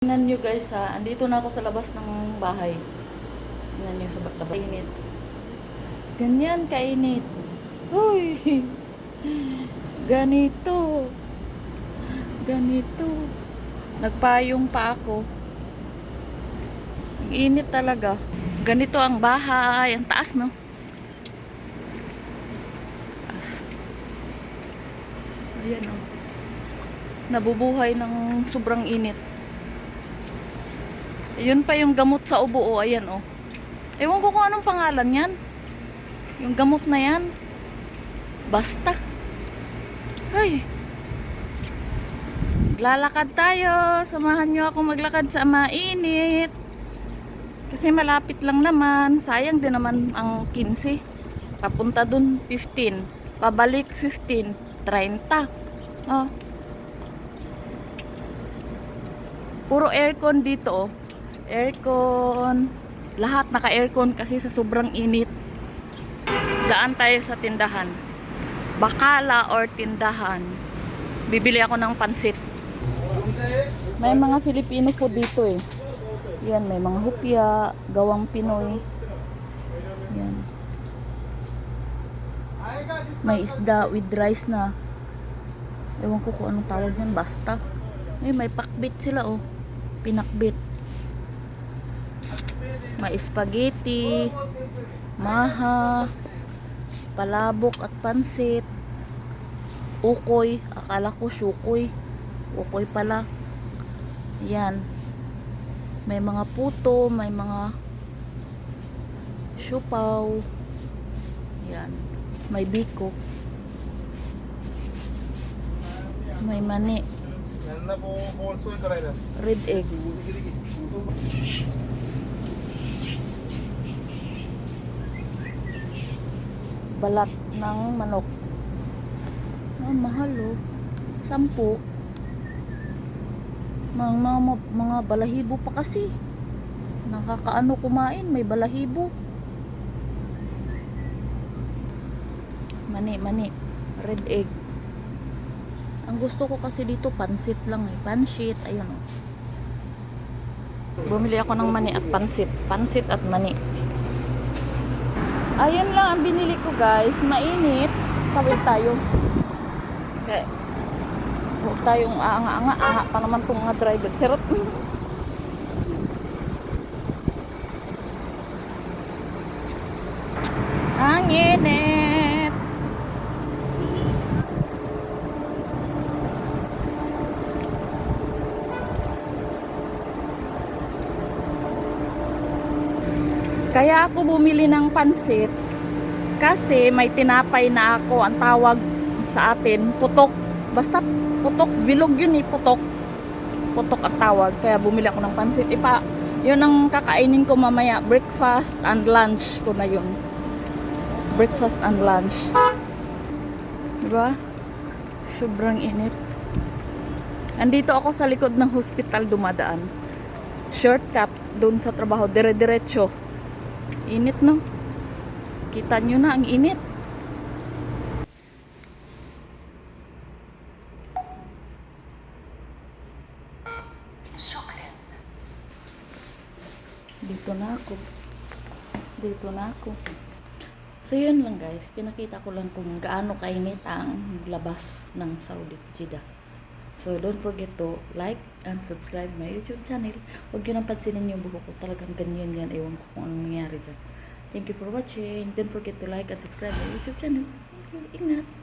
Tingnan nyo guys ha, andito na ako sa labas ng bahay. Tingnan nyo sa labas. Kainit. Ganyan kainit. Uy! Ganito. Ganito. Nagpayong pa ako. Ang init talaga. Ganito ang bahay. Ang taas no? Taas. Ayan o. Nabubuhay ng sobrang init. Yun pa yung gamot sa ubo, oh. Ayan, oh. Ewan ko kung anong pangalan yan. Yung gamot na yan. Basta. Ay. Lalakad tayo. Samahan nyo ako maglakad sa mainit. Kasi malapit lang naman. Sayang din naman ang 15. Papunta dun, 15. Pabalik, 15. 30. Oh. Puro aircon dito, oh aircon. Lahat naka-aircon kasi sa sobrang init. Daan tayo sa tindahan. Bakala or tindahan. Bibili ako ng pansit. May mga Filipino food dito eh. Yan, may mga hupya, gawang Pinoy. Yan. May isda with rice na. Ewan ko kung anong tawag yan, basta. Eh, may pakbit sila oh. Pinakbit may spaghetti, maha, palabok at pansit, ukoy, akala ko sukoy, ukoy pala. Yan. May mga puto, may mga syupaw. Yan. May biko. May mani. Red egg. Balat ng manok. Ah, mahal oh. Sampu. Mga, mga, mga balahibo pa kasi. Nakakaano kumain, may balahibo. Mani, mani. Red egg. Ang gusto ko kasi dito, pansit lang eh. Pansit, ayun oh. Bumili ako ng mani at pansit. Pansit at mani. Ayun lang ang binili ko guys. Mainit. Tawid tayo. Okay. Huwag tayong aanga-anga. Anga pa naman itong mga driver. Charot. Kaya ako bumili ng pansit kasi may tinapay na ako ang tawag sa atin putok. Basta putok bilog yun eh putok. Putok ang tawag kaya bumili ako ng pansit. Ipa yun ang kakainin ko mamaya breakfast and lunch ko na yun. Breakfast and lunch. Diba? Sobrang init. Andito ako sa likod ng hospital dumadaan. Shortcut doon sa trabaho dire-diretso init no? Kita nyo na ang init. Dito na ako. Dito na ako. So yun lang guys. Pinakita ko lang kung gaano kainit ang labas ng Saudi Jeddah So, don't forget to like and subscribe my YouTube channel. Huwag nyo nang pansinin yung buhok ko. Talagang ganyan yan. Ewan ko kung anong nangyari dyan. Thank you for watching. Don't forget to like and subscribe my YouTube channel. Ingat!